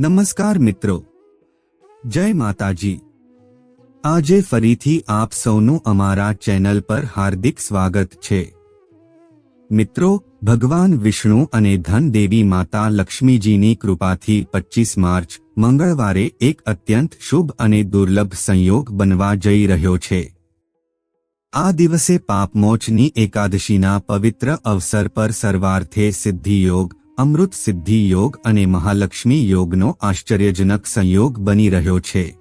નમસ્કાર મિત્રો. જય માતાજી. આજે ફરીથી આપ સૌનું અમારા ચેનલ પર હાર્દિક સ્વાગત છે. મિત્રો, ભગવાન વિષ્ણુ અને ધન દેવી માતા લક્ષ્મીજીની કૃપાથી પચીસ માર્ચ, મંગળવારે એક અત્યંત શુભ અને દુર્લભ સંયોગ બનવા જઈ રહ્યો છે. આ દિવસે પાપમોચની એકાદશીના પવિત્ર અવસર પર સર્વાર્થે સિદ્ધિયોગ અમૃત સિદ્ધિ યોગ અને મહાલક્ષ્મી યોગનો આશ્ચર્યજનક સંયોગ બની રહ્યો છે.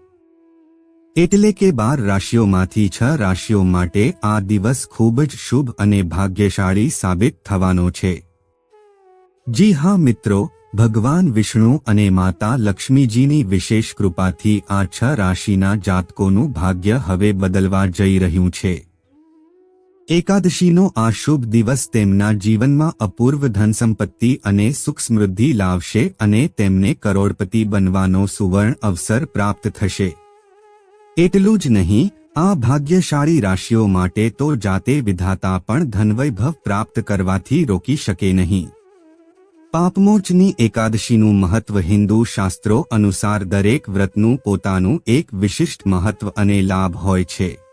એટલે કે બાર રાશિઓમાંથી છ રાશિઓ માટે આ દિવસ ખૂબ જ શુભ અને ભાગ્યશાળી સાબિત થવાનો છે. જી હા મિત્રો, ભગવાન વિષ્ણુ અને માતા લક્ષ્મીજીની વિશેષ કૃપાથી આ છ રાશિના જાતકોનું ભાગ્ય હવે બદલવા જઈ રહ્યું છે. એકાદશીનો આ શુભ દિવસ તેમના જીવનમાં અપૂર્વ ધનસંપત્તિ અને સુખ સમૃદ્ધિ લાવશે અને તેમને કરોડપતિ બનવાનો સુવર્ણ અવસર પ્રાપ્ત થશે. એટલું જ નહીં, આ ભાગ્યશાળી રાશિઓ માટે તો જાતે વિધાતા પણ ધનવૈભવ પ્રાપ્ત કરવાથી રોકી શકે નહીં. પાપમોચની એકાદશીનું મહત્વ હિન્દુ શાસ્ત્રો અનુસાર દરેક વ્રતનું પોતાનું એક વિશિષ્ટ મહત્વ અને લાભ હોય છે.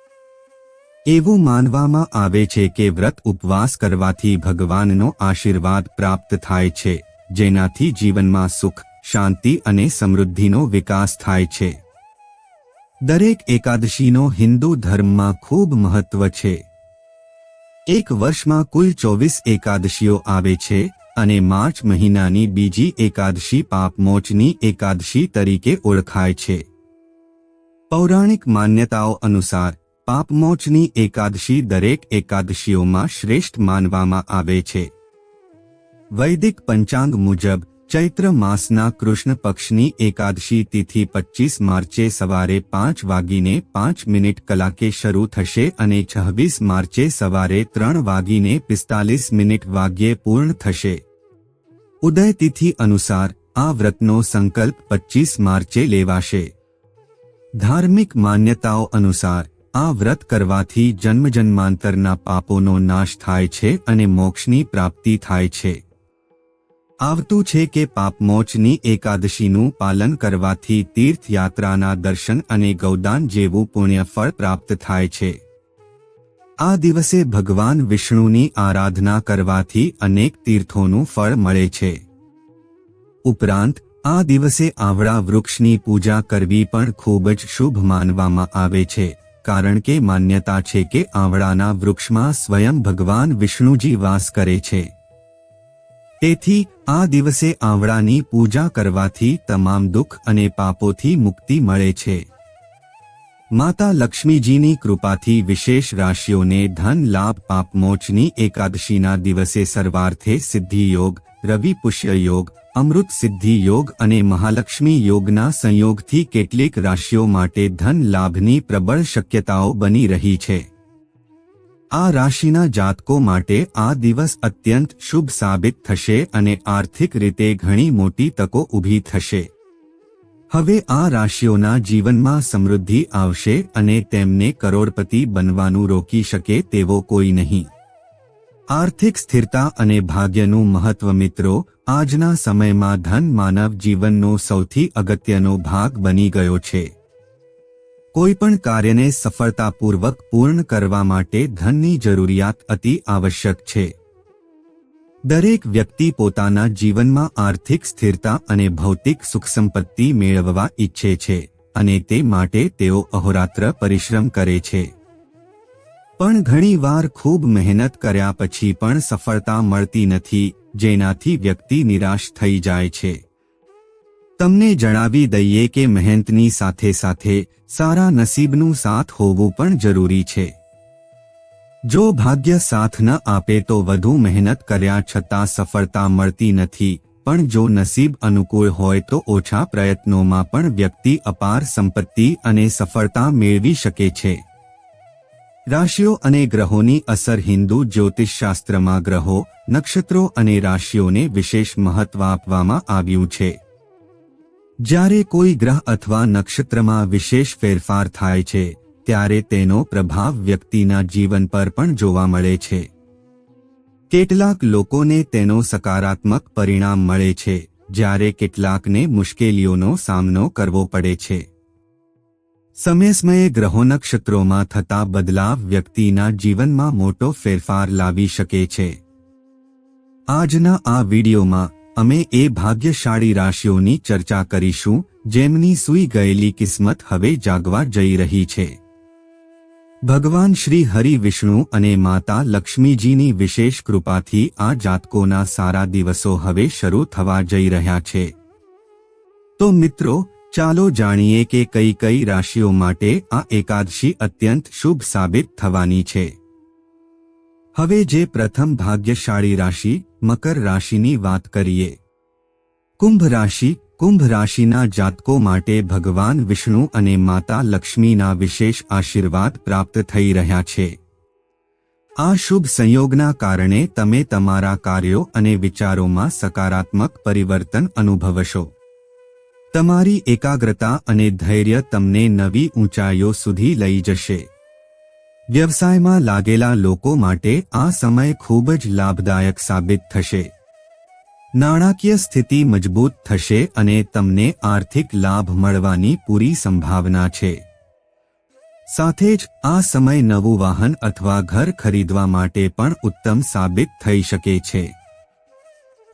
એવું માનવામાં આવે છે કે વ્રત ઉપવાસ કરવાથી ભગવાનનો આશીર્વાદ પ્રાપ્ત થાય છે, જેનાથી જીવનમાં સુખ, શાંતિ અને સમૃદ્ધિનો વિકાસ થાય છે. દરેક એકાદશીનો હિન્દુ ધર્મમાં ખૂબ મહત્વ છે. એક વર્ષમાં કુલ ચોવીસ એકાદશીઓ આવે છે અને માર્ચ મહિનાની બીજી એકાદશી પાપમોચની એકાદશી તરીકે ઓળખાય છે. પૌરાણિક માન્યતાઓ અનુસાર પાપમોચની એકાદશી દરેક એકાદશીઓમાં શ્રેષ્ઠ માનવામાં આવે છે. વૈદિક પંચાંગ મુજબ, ચૈત્ર માસના કૃષ્ણ પક્ષની એકાદશી તિથિ પચીસ માર્ચે સવારે પાંચ વાગીને પાંચ મિનિટ કલાકે શરૂ થશે અને છવ્વીસ માર્ચે સવારે ત્રણ વાગીને પિસ્તાલીસ મિનિટ વાગ્યે પૂર્ણ થશે. ઉદય તિથિ અનુસાર, આ વ્રતનો સંકલ્પ પચીસ માર્ચે લેવાશે. ધાર્મિક માન્યતાઓ અનુસાર આ વ્રત કરવાથી જન્મજન્માંતરના પાપોનો નાશ થાય છે અને મોક્ષની પ્રાપ્તિ થાય છે. આવતું છે કે પાપમોચની એકાદશીનું પાલન કરવાથી તીર્થયાત્રાના દર્શન અને ગૌદાન જેવું પુણ્યફળ પ્રાપ્ત થાય છે. આ દિવસે ભગવાન વિષ્ણુની આરાધના કરવાથી અનેક તીર્થોનું ફળ મળે છે. ઉપરાંત, આ દિવસે આવડા વૃક્ષની પૂજા કરવી પણ ખૂબ જ શુભ માનવામાં આવે છે. કારણ કે માન્યતા છે કે આંવળાના વૃક્ષમાં સ્વયં ભગવાન વિષ્ણુજી વાસ કરે છે. તેથી, આ દિવસે આંવળાની પૂજા કરવાથી તમામ દુઃખ અને પાપોથી મુક્તિ મળે છે. માતા લક્ષ્મીજીની કૃપાથી વિશેષ રાશિઓને ધન લાભ પાપમોચની એકાદશીના દિવસે સર્વાર્થે સિદ્ધિયોગ રવિ પુષ્ય યોગ અમૃત સિદ્ધિ યોગ અને મહાલક્ષ્મી યોગના સંયોગથી કેટલીક રાશિઓ માટે ધન લાભની પ્રબળ શક્યતાઓ બની રહી છે. આ રાશિના જાતકો માટે આ દિવસ અત્યંત શુભ સાબિત થશે અને આર્થિક રીતે ઘણી મોટી તકો ઊભી થશે. હવે આ રાશિઓના જીવનમાં સમૃદ્ધિ આવશે અને તેમને કરોડપતિ બનવાનું રોકી શકે તેવો કોઈ નહીં. આર્થિક સ્થિરતા અને ભાગ્યનું મહત્વ મિત્રો, આજના સમયમાં ધન માનવ જીવનનો સૌથી અગત્યનો ભાગ બની ગયો છે. કોઈપણ કાર્યને સફળતાપૂર્વક પૂર્ણ કરવા માટે ધનની જરૂરિયાત અતિ આવશ્યક છે. દરેક વ્યક્તિ પોતાના જીવનમાં આર્થિક સ્થિરતા અને ભૌતિક સુખસંપત્તિ મેળવવા ઈચ્છે છે, અને તે માટે તેઓ અહોરાત્ર પરિશ્રમ કરે છે. પણ ઘણીવાર ખૂબ મહેનત કર્યા પછી પણ સફળતા મળતી નથી, જેનાથી વ્યક્તિ નિરાશ થઈ જાય છે. તમને જણાવી દઈએ કે મહેનતની સાથે સાથે સારા નસીબનું સાથ હોવું પણ જરૂરી છે. જો ભાગ્ય સાથ ન આપે તો વધુ મહેનત કર્યા છતાં સફળતા મળતી નથી, પણ જો નસીબ અનુકૂળ હોય તો ઓછા પ્રયત્નોમાં પણ વ્યક્તિ અપાર સંપત્તિ અને સફળતા મેળવી શકે છે. રાશિઓ અને ગ્રહોની અસર હિન્દુ જ્યોતિષશાસ્ત્રમાં ગ્રહો, નક્ષત્રો અને રાશિઓને વિશેષ મહત્વ આપવામાં આવ્યું છે. જ્યારે કોઈ ગ્રહ અથવા નક્ષત્રમાં વિશેષ ફેરફાર થાય છે, ત્યારે તેનો પ્રભાવ વ્યક્તિના જીવન પર પણ જોવા મળે છે. કેટલાક લોકોને તેનો સકારાત્મક પરિણામ મળે છે, જ્યારે કેટલાકને મુશ્કેલીઓનો સામનો કરવો પડે છે. સમય સમયે ગ્રહો નક્ષત્રોમાં થતા બદલાવ વ્યક્તિના જીવનમાં મોટો ફેરફાર લાવી શકે છે. આજના આ વિડીયોમાં અમે એ ભાગ્યશાળી રાશિઓની ચર્ચા કરીશું, જેમની સૂઈ ગયેલી કિસ્મત હવે જાગવા જઈ રહી છે. ભગવાન શ્રી હરિ વિષ્ણુ અને માતા લક્ષ્મીજીની વિશેષ કૃપાથી આ જાતકોના સારા દિવસો હવે શરૂ થવા જઈ રહ્યા છે. તો મિત્રો ચાલો જાણીએ કે કઈ કઈ રાશિઓ માટે આ એકાદશી અત્યંત શુભ સાબિત થવાની છે. હવે જે પ્રથમ ભાગ્યશાળી રાશિ, મકર રાશિની વાત કરીએ. કુંભ રાશિ, કુંભ રાશિના જાતકો માટે ભગવાન વિષ્ણુ અને માતા લક્ષ્મીના વિશેષ આશીર્વાદ પ્રાપ્ત થઈ રહ્યા છે. આ શુભ સંયોગના કારણે તમે તમારા કાર્યો અને વિચારોમાં સકારાત્મક પરિવર્તન અનુભવશો. તમારી એકાગ્રતા અને ધૈર્ય તમને નવી ઊંચાઈઓ સુધી લઈ જશે. વ્યવસાયમાં લાગેલા લોકો માટે આ સમય ખૂબ જ લાભદાયક સાબિત થશે. નાણાકીય સ્થિતિ મજબૂત થશે અને તમને આર્થિક લાભ મળવાની પૂરી સંભાવના છે. સાથે જ આ સમય નવું વાહન અથવા ઘર ખરીદવા માટે પણ ઉત્તમ સાબિત થઈ શકે છે.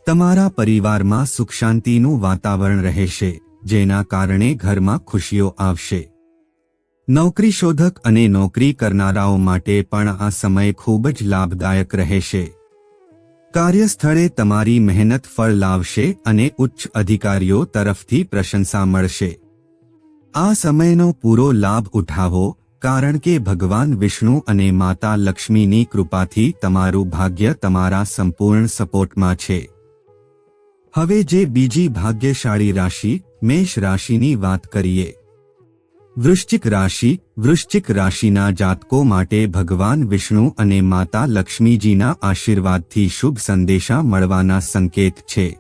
તમારા પરિવારમાં સુખ શાંતિનું વાતાવરણ રહેશે. જેના કારણે ઘરમાં ખુશીઓ આવશે. નોકરી શોધક અને નોકરી કરનારાઓ માટે પણ આ સમય ખૂબ જ લાભદાયક રહેશે. કાર્યસ્થળે તમારી મહેનત ફળ લાવશે અને ઉચ્ચ અધિકારીઓ તરફથી પ્રશંસા મળશે. આ સમયનો પૂરો લાભ ઉઠાવો, કારણ કે ભગવાન વિષ્ણુ અને માતા લક્ષ્મીની કૃપાથી તમારું ભાગ્ય તમારા સંપૂર્ણ સપોર્ટમાં છે. હવે જે બીજી ભાગ્યશાળી રાશિ મેષ રાશિની વાત કરીએ. વૃશ્ચિક રાશિ, વૃશ્ચિક રાશિના જાતકો માટે ભગવાન વિષ્ણુ અને માતા લક્ષ્મીજીના આશીર્વાદથી શુભ સંદેશા મળવાના સંકેત છે.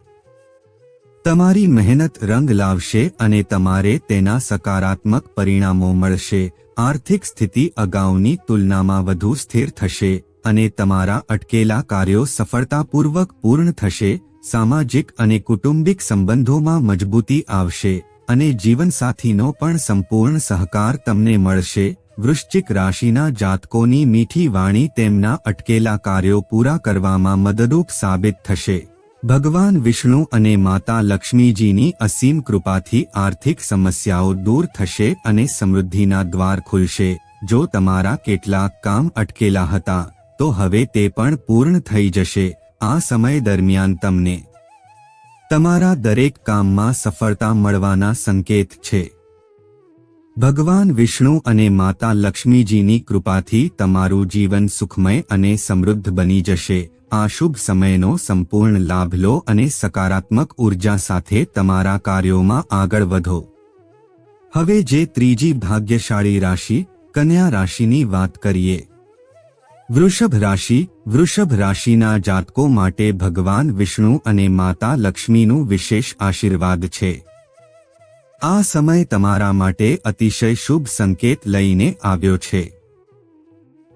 તમારી મહેનત રંગ લાવશે અને તમારે તેના સકારાત્મક પરિણામો મળશે. આર્થિક સ્થિતિ અગાઉની તુલનામાં વધુ સ્થિર થશે અને તમારા અટકેલા કાર્યો સફળતાપૂર્વક પૂર્ણ થશે. સામાજિક અને કુટુંબિક સંબંધોમાં મજબૂતી આવશે અને જીવનસાથીનો પણ સંપૂર્ણ સહકાર તમને મળશે. વૃશ્ચિક રાશિના જાતકોની મીઠી વાણી તેમના અટકેલા કાર્યો પૂરા કરવામાં મદદરૂપ સાબિત થશે. ભગવાન વિષ્ણુ અને માતા લક્ષ્મીજીની અસીમ કૃપાથી આર્થિક સમસ્યાઓ દૂર થશે અને સમૃદ્ધિના દ્વાર ખુલશે. જો તમારા કેટલાક કામ અટકેલા હતા, તો હવે તે પણ પૂર્ણ થઈ જશે. આ સમય દરમિયાન તમને તમારા દરેક કામમાં સફળતા મળવાના સંકેત છે. ભગવાન વિષ્ણુ અને માતા લક્ષ્મીજીની કૃપાથી તમારું જીવન સુખમય અને સમૃદ્ધ બની જશે. આ શુભ સમયનો સંપૂર્ણ લાભ લો અને સકારાત્મક ઊર્જા સાથે તમારા કાર્યોમાં આગળ વધો. હવે જે ત્રીજી ભાગ્યશાળી રાશિ, કન્યા રાશિની વાત કરીએ. વૃષભ રાશિ, વૃષભ રાશિના જાતકો માટે ભગવાન વિષ્ણુ અને માતા લક્ષ્મીનું વિશેષ આશીર્વાદ છે. આ સમય તમારા માટે અતિશય શુભ સંકેત લઈને આવ્યો છે.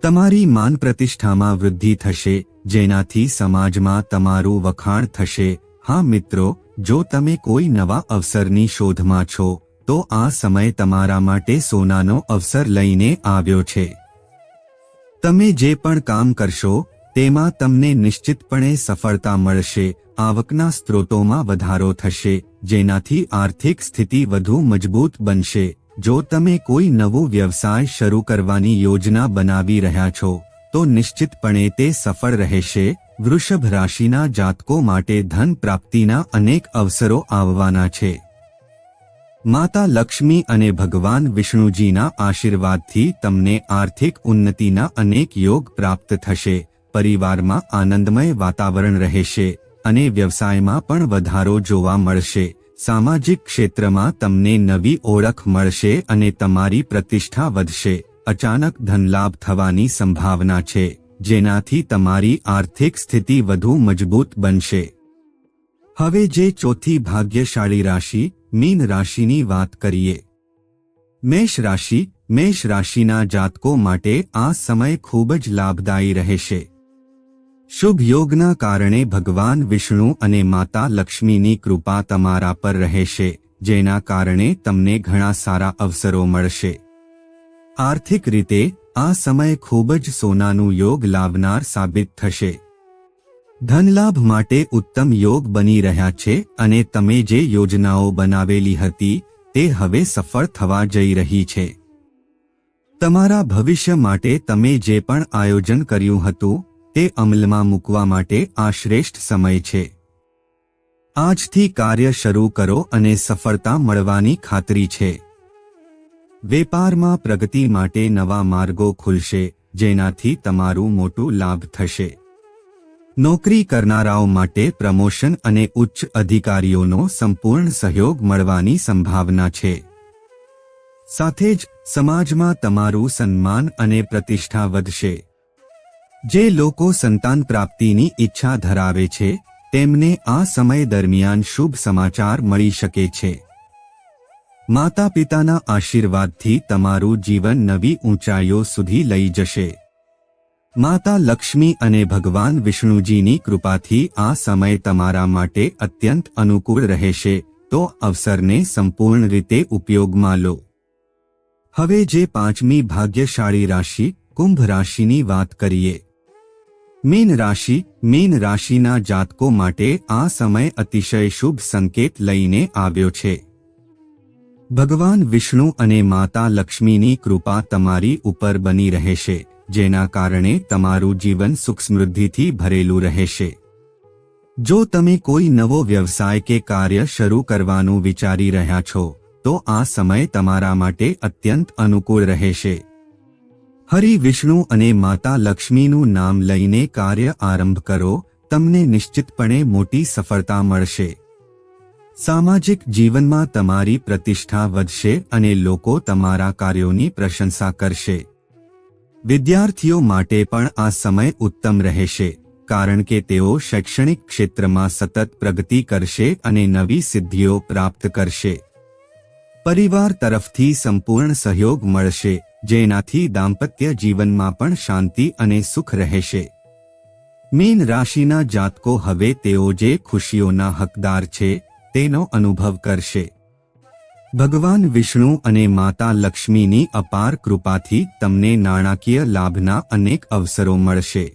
તમારી માન પ્રતિષ્ઠામાં વૃદ્ધિ થશે, જેનાથી સમાજમાં તમારું વખાણ થશે. હા મિત્રો, જો તમે કોઈ નવા અવસરની શોધમાં છો, તો આ સમય તમારા માટે સોનાનો અવસર લઈને આવ્યો છે. તમે જે પણ કામ કરશો, તેમાં તમને નિશ્ચિતપણે સફળતા મળશે, આવકના સ્ત્રોતોમાં વધારો થશે, જેનાથી આર્થિક સ્થિતિ વધુ મજબૂત બનશે. જો તમે કોઈ નવો વ્યવસાય શરૂ કરવાની યોજના બનાવી રહ્યા છો, તો નિશ્ચિતપણે તે સફળ રહેશે. વૃષભ રાશિના જાતકો માટે ધન પ્રાપ્તિના અનેક અવસરો આવવાના છે. માતા લક્ષ્મી અને ભગવાન વિષ્ણુજીના આશીર્વાદથી તમને આર્થિક ઉન્નતિના અનેક યોગ પ્રાપ્ત થશે. પરિવારમાં આનંદમય વાતાવરણ રહેશે અને વ્યવસાયમાં પણ વધારો જોવા મળશે. સામાજિક ક્ષેત્રમાં તમને નવી ઓળખ મળશે અને તમારી પ્રતિષ્ઠા વધશે. અચાનક ધનલાભ થવાની સંભાવના છે, જેનાથી તમારી આર્થિક સ્થિતિ વધુ મજબૂત બનશે. હવે જે ચોથી ભાગ્યશાળી રાશિ મીન રાશિની વાત કરીએ. મેષ રાશિ, મેષ રાશિના જાતકો માટે આ સમય ખૂબ જ લાભદાયી રહેશે. શુભ યોગના કારણે ભગવાન વિષ્ણુ અને માતા લક્ષ્મીની કૃપા તમારા પર રહેશે, જેના કારણે તમને ઘણા સારા અવસરો મળશે. આર્થિક રીતે, આ સમય ખૂબ જ સોનાનું યોગ લાવનાર સાબિત થશે. ધનલાભ માટે ઉત્તમ યોગ બની રહ્યા છે અને તમે જે યોજનાઓ બનાવેલી હતી, તે હવે સફળ થવા જઈ રહી છે. તમારા ભવિષ્ય માટે તમે જે પણ આયોજન કર્યું હતું, તે અમલમાં મૂકવા માટે આ શ્રેષ્ઠ સમય છે. આજથી કાર્ય શરૂ કરો અને સફળતા મળવાની ખાતરી છે. વેપારમાં પ્રગતિ માટે નવા માર્ગો ખુલશે, જેનાથી તમારું મોટું લાભ થશે. નોકરી કરનારાઓ માટે પ્રમોશન અને ઉચ્ચ અધિકારીઓનો સંપૂર્ણ સહયોગ મળવાની સંભાવના છે. સાથે જ, સમાજમાં તમારું સન્માન અને પ્રતિષ્ઠા વધશે. જે લોકો સંતાન પ્રાપ્તિની ઈચ્છા ધરાવે છે, તેમને આ સમય દરમિયાન શુભ સમાચાર મળી શકે છે. માતા પિતાના આશીર્વાદથી તમારું જીવન નવી ઊંચાઈઓ સુધી લઈ જશે. માતા લક્ષ્મી અને ભગવાન વિષ્ણુજીની કૃપાથી આ સમય તમારા માટે અત્યંત અનુકૂળ રહેશે, તો અવસરને સંપૂર્ણ રીતે ઉપયોગમાં લો. હવે જે પાંચમી ભાગ્યશાળી રાશિ, કુંભ રાશિની વાત કરીએ. મીન રાશિ, મીન રાશિના જાતકો માટે આ સમય અતિશય શુભ સંકેત લઈને આવ્યો છે. ભગવાન વિષ્ણુ અને માતા લક્ષ્મીની કૃપા તમારી ઉપર બની રહેશે. જેના કારણે તમારું જીવન સુખ સમૃદ્ધિથી ભરેલું રહેશે. જો તમે કોઈ નવો વ્યવસાય કે કાર્ય શરૂ કરવાનું વિચારી રહ્યા છો, તો આ સમય તમારા માટે અત્યંત અનુકૂળ રહેશે. હરિ વિષ્ણુ અને માતા લક્ષ્મીનું નામ લઈને કાર્ય આરંભ કરો, તમને નિશ્ચિતપણે મોટી સફળતા મળશે. સામાજિક જીવનમાં તમારી પ્રતિષ્ઠા વધશે અને લોકો તમારા કાર્યોની પ્રશંસા કરશે. વિદ્યાર્થીઓ માટે પણ આ સમય ઉત્તમ રહેશે, કારણ કે તેઓ શૈક્ષણિક ક્ષેત્રમાં સતત પ્રગતિ કરશે અને નવી સિદ્ધિઓ પ્રાપ્ત કરશે. પરિવાર તરફથી સંપૂર્ણ સહયોગ મળશે, જેનાથી દાંપત્ય જીવનમાં પણ શાંતિ અને સુખ રહેશે. મીન રાશિના જાતકો હવે તેઓ જે ખુશીઓના હકદાર છે, તેનો અનુભવ કરશે. ભગવાન વિષ્ણુ અને માતા લક્ષ્મીની અપાર કૃપાથી તમને નાણાકીય લાભના અનેક અવસરો મળશે.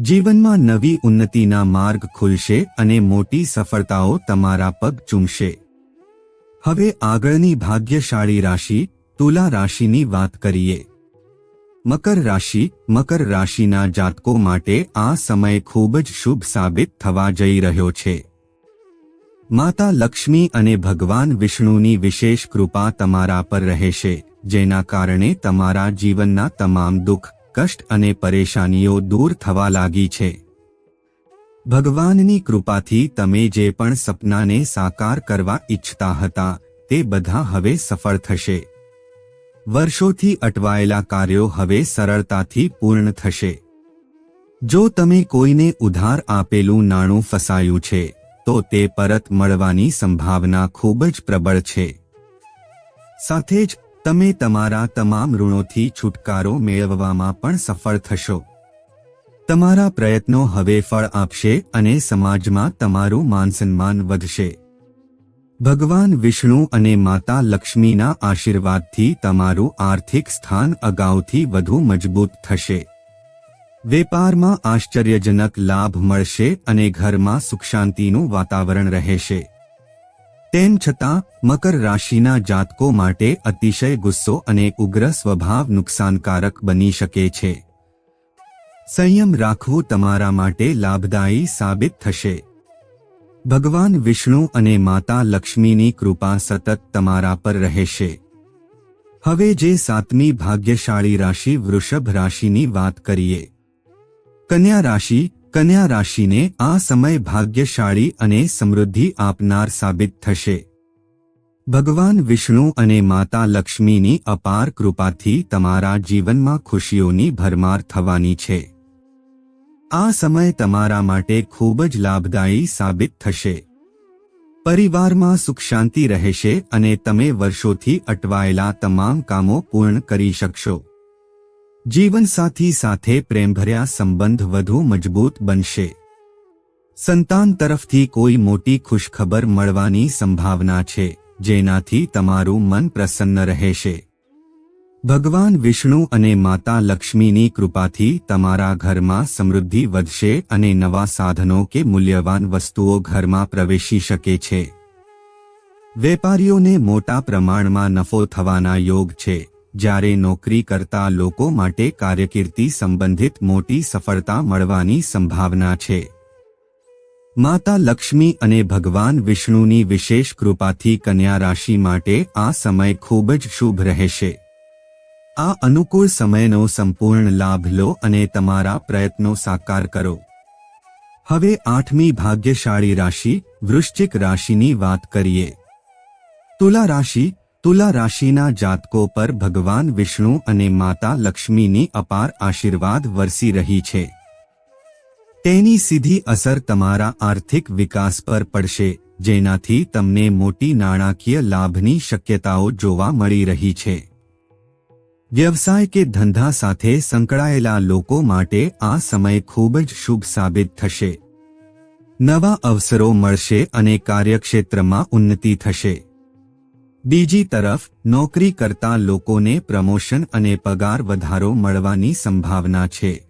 જીવનમાં નવી ઉન્નતિના માર્ગ ખુલશે અને મોટી સફળતાઓ તમારા પગ ચૂમશે. હવે આગળની ભાગ્યશાળી રાશિ, તુલા રાશિની વાત કરીએ. મકર રાશિ, મકર રાશિના જાતકો માટે આ સમય ખૂબ જ શુભ સાબિત થવા જઈ રહ્યો છે. માતા લક્ષ્મી અને ભગવાન વિષ્ણુની વિશેષ કૃપા તમારા પર રહેશે, જેના કારણે તમારા જીવનના તમામ દુઃખ, કષ્ટ અને પરેશાનીઓ દૂર થવા લાગી છે. ભગવાનની કૃપાથી તમે જે પણ સપનાને સાકાર કરવા ઈચ્છતા હતા, તે બધા હવે સફળ થશે. વર્ષોથી અટવાયેલા કાર્યો હવે સરળતાથી પૂર્ણ થશે. જો તમે કોઈને ઉધાર આપેલું નાણું ફસાયું છે તો તે પરત મળવાની સંભાવના ખૂબ જ પ્રબળ છે. સાથે જ, તમે તમારા તમામ ઋણોથી છુટકારો મેળવવામાં પણ સફળ થશો. તમારા પ્રયત્નો હવે ફળ આપશે અને સમાજમાં તમારું માનસન્માન વધશે. ભગવાન વિષ્ણુ અને માતા લક્ષ્મીના આશીર્વાદથી તમારું આર્થિક સ્થાન અગાઉથી વધુ મજબૂત થશે. વેપારમાં આશ્ચર્યજનક લાભ મળશે અને ઘરમાં સુખશાંતિનું વાતાવરણ રહેશે. તેમ છતાં, મકર રાશિના જાતકો માટે અતિશય ગુસ્સો અને ઉગ્ર સ્વભાવ નુકસાનકારક બની શકે છે. સંયમ રાખવું તમારા માટે લાભદાયી સાબિત થશે. ભગવાન વિષ્ણુ અને માતા લક્ષ્મીની કૃપા સતત તમારા પર રહેશે. હવે જે સાતમી ભાગ્યશાળી રાશિ વૃષભ રાશિની વાત કરીએ. કન્યા રાશિ, કન્યા રાશિને આ સમય ભાગ્યશાળી અને સમૃદ્ધિ આપનાર સાબિત થશે. ભગવાન વિષ્ણુ અને માતા લક્ષ્મીની અપાર કૃપાથી તમારા જીવનમાં ખુશીઓની ભરમાર થવાની છે. આ સમય તમારા માટે ખૂબ જ લાભદાયી સાબિત થશે. પરિવારમાં સુખ શાંતિ રહેશે અને તમે વર્ષોથી અટવાયેલા તમામ કામો પૂર્ણ કરી શકશો. જીવનસાથી સાથે પ્રેમભર્યા સંબંધ વધુ મજબૂત બનશે. સંતાન તરફથી કોઈ મોટી ખુશખબર મળવાની સંભાવના છે, જેનાથી તમારું મન પ્રસન્ન રહેશે. ભગવાન વિષ્ણુ અને માતા લક્ષ્મીની કૃપાથી તમારા ઘરમાં સમૃદ્ધિ વધશે અને નવા સાધનો કે મૂલ્યવાન વસ્તુઓ ઘરમાં પ્રવેશી શકે છે. વેપારીઓને મોટા પ્રમાણમાં નફો થવાના યોગ છે. જ્યારે નોકરી કરતા લોકો માટે કાર્યકીર્તિ સંબંધિત મોટી સફળતા મળવાની સંભાવના છે. માતા લક્ષ્મી અને ભગવાન વિષ્ણુની વિશેષ કૃપાથી કન્યા રાશિ માટે આ સમય ખૂબ જ શુભ રહેશે. આ અનુકૂળ સમયનો સંપૂર્ણ લાભ લો અને તમારા પ્રયત્નો સાકાર કરો. હવે આઠમી ભાગ્યશાળી રાશિ વૃશ્ચિક રાશિની વાત કરીએ. તુલા રાશિ તુલા રાશિના જાતકો પર ભગવાન વિષ્ણુ અને માતા લક્ષ્મીની અપાર આશીર્વાદ વરસી રહી છે. તેની સીધી અસર તમારા આર્થિક વિકાસ પર પડશે, જેનાથી તમને મોટી નાણાકીય લાભની શક્યતાઓ જોવા મળી રહી છે. વ્યવસાય કે ધંધા સાથે સંકળાયેલા લોકો માટે આ સમય ખૂબ જ શુભ સાબિત થશે. નવા અવસરો મળશે અને કાર્યક્ષેત્રમાં ઉન્નતિ થશે. બીજી તરફ નોકરી કરતા લોકોને પ્રમોશન અને પગાર વધારો મળવાની સંભાવના છે.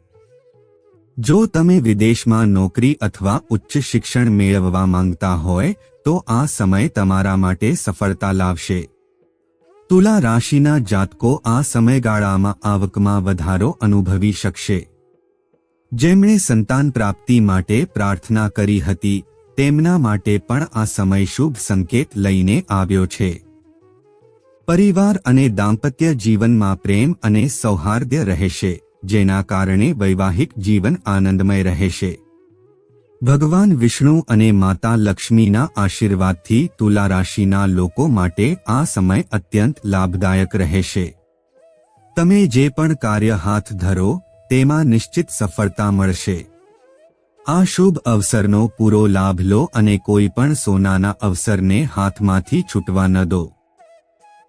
જો તમે વિદેશમાં નોકરી અથવા ઉચ્ચ શિક્ષણ મેળવવા માંગતા હોય, તો આ સમય તમારા માટે સફળતા લાવશે. તુલા રાશિના જાતકો આ સમયગાળામાં આવકમાં વધારો અનુભવી શકશે. જેમણે સંતાન પ્રાપ્તિ માટે પ્રાર્થના કરી હતી, તેમના માટે પણ આ સમય શુભ સંકેત લઈને આવ્યો છે. પરિવાર અને દાંપત્ય જીવનમાં પ્રેમ અને સૌહાર્દ્ય રહેશે, જેના કારણે વૈવાહિક જીવન આનંદમય રહેશે. ભગવાન વિષ્ણુ અને માતા લક્ષ્મીના આશીર્વાદથી તુલા રાશિના લોકો માટે આ સમય અત્યંત લાભદાયક રહેશે. તમે જે પણ કાર્ય હાથ ધરો, તેમાં નિશ્ચિત સફળતા મળશે. આ શુભ અવસરનો પૂરો લાભ લો અને કોઈ પણ સોનાના અવસરને હાથમાંથી છૂટવા ન દો.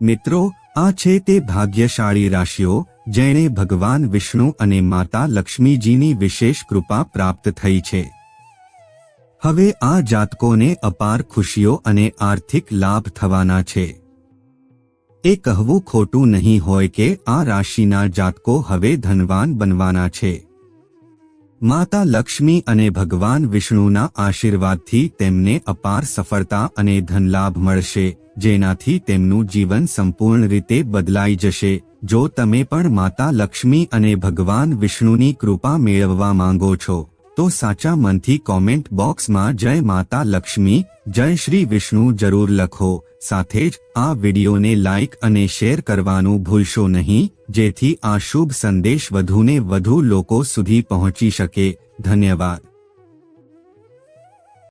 મિત્રો, આ છે તે ભાગ્યશાળી રાશિઓ, જેણે ભગવાન વિષ્ણુ અને માતા લક્ષ્મીજીની વિશેષ કૃપા પ્રાપ્ત થઈ છે. હવે આ જાતકોને અપાર ખુશીઓ અને આર્થિક લાભ થવાના છે. એ કહેવું ખોટું નહીં હોય કે આ રાશિના જાતકો હવે ધનવાન બનવાના છે. માતા લક્ષ્મી અને ભગવાન વિષ્ણુના આશીર્વાદથી તેમને અપાર સફળતા અને ધનલાભ મળશે, જેનાથી તેમનું જીવન સંપૂર્ણ રીતે બદલાઈ જશે. જો તમે પણ માતા લક્ષ્મી અને ભગવાન વિષ્ણુની કૃપા મેળવવા માંગો છો તો સાચા મનથી કોમેન્ટ બોક્સમાં જય માતા લક્ષ્મી, જય શ્રી વિષ્ણુ જરૂર લખો. સાથે જ આ વિડીયોને લાઇક અને શેર કરવાનું ભૂલશો નહીં, જેથી આ શુભ સંદેશ વધુને વધુ લોકો સુધી પહોંચી શકે. ધન્યવાદ.